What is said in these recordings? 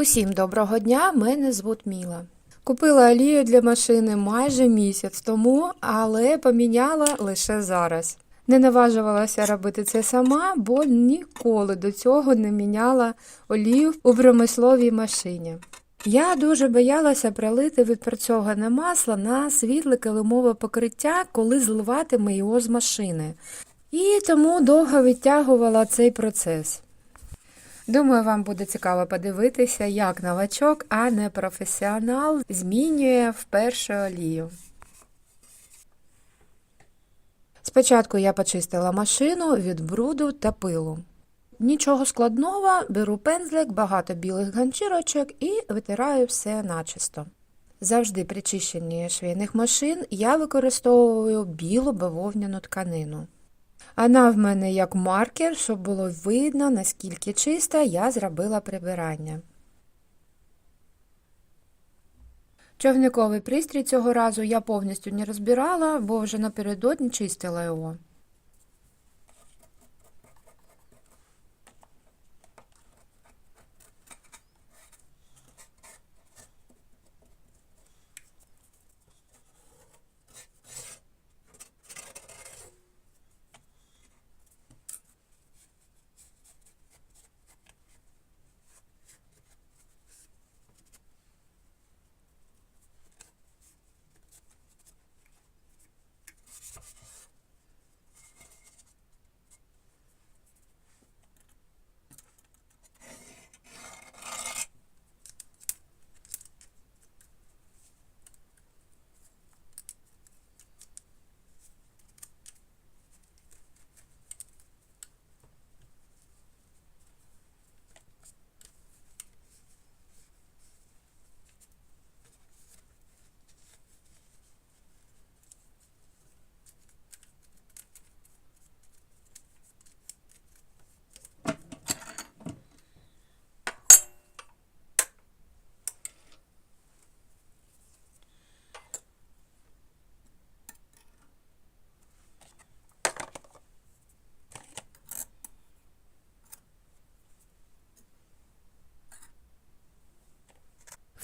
Усім доброго дня, мене звуть Міла. Купила олію для машини майже місяць тому, але поміняла лише зараз. Не наважувалася робити це сама, бо ніколи до цього не міняла олію у промисловій машині. Я дуже боялася пролити відпрацьоване масло на світле килимове покриття, коли зливатиме його з машини. І тому довго відтягувала цей процес. Думаю, вам буде цікаво подивитися, як новачок, а не професіонал змінює вперше олію. Спочатку я почистила машину від бруду та пилу. Нічого складного, беру пензлик, багато білих ганчірочок і витираю все начисто. Завжди при чищенні швейних машин я використовую білу бавовняну тканину. Вона в мене як маркер, щоб було видно, наскільки чиста я зробила прибирання. Човниковий пристрій цього разу я повністю не розбирала, бо вже напередодні чистила його.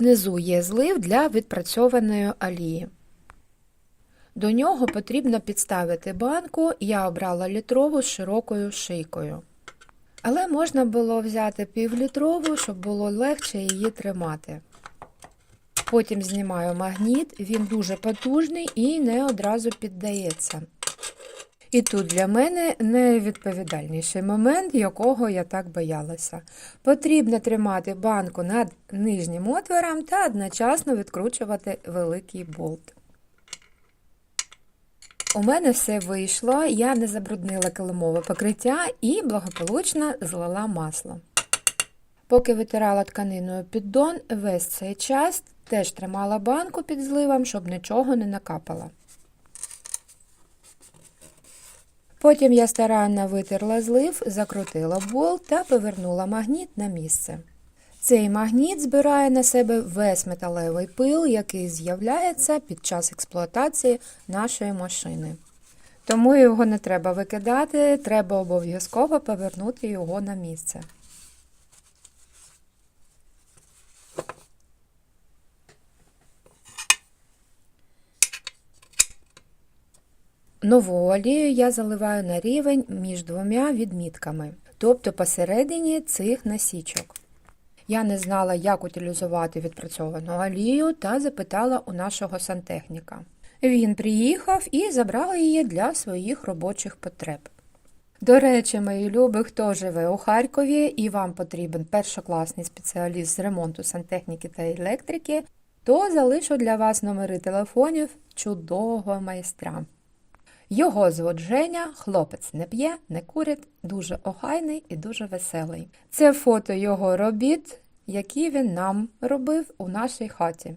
Внизу є злив для відпрацьованої олії. До нього потрібно підставити банку, я обрала літрову з широкою шийкою. Але можна було взяти півлітрову, щоб було легше її тримати. Потім знімаю магніт, він дуже потужний і не одразу піддається. І тут для мене найвідповідальніший момент, якого я так боялася. Потрібно тримати банку над нижнім отвором та одночасно відкручувати великий болт. У мене все вийшло, я не забруднила килимове покриття і благополучно злила масло. Поки витирала тканиною піддон, весь цей час теж тримала банку під зливом, щоб нічого не накапало. Потім я старанно витерла злив, закрутила болт та повернула магніт на місце. Цей магніт збирає на себе весь металевий пил, який з'являється під час експлуатації нашої машини. Тому його не треба викидати, треба обов'язково повернути його на місце. Нову олію я заливаю на рівень між двома відмітками, тобто посередині цих насічок. Я не знала, як утилізувати відпрацьовану олію та запитала у нашого сантехніка. Він приїхав і забрав її для своїх робочих потреб. До речі, мої любі, хто живе у Харкові і вам потрібен першокласний спеціаліст з ремонту сантехніки та електрики, то залишу для вас номери телефонів чудового майстра. Його звуть Женя, хлопець не п'є, не курить, дуже охайний і дуже веселий. Це фото його робіт, які він нам робив у нашій хаті.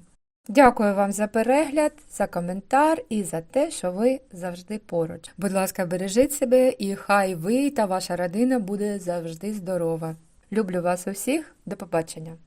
Дякую вам за перегляд, за коментар і за те, що ви завжди поруч. Будь ласка, бережіть себе і хай ви та ваша родина буде завжди здорова. Люблю вас усіх, до побачення!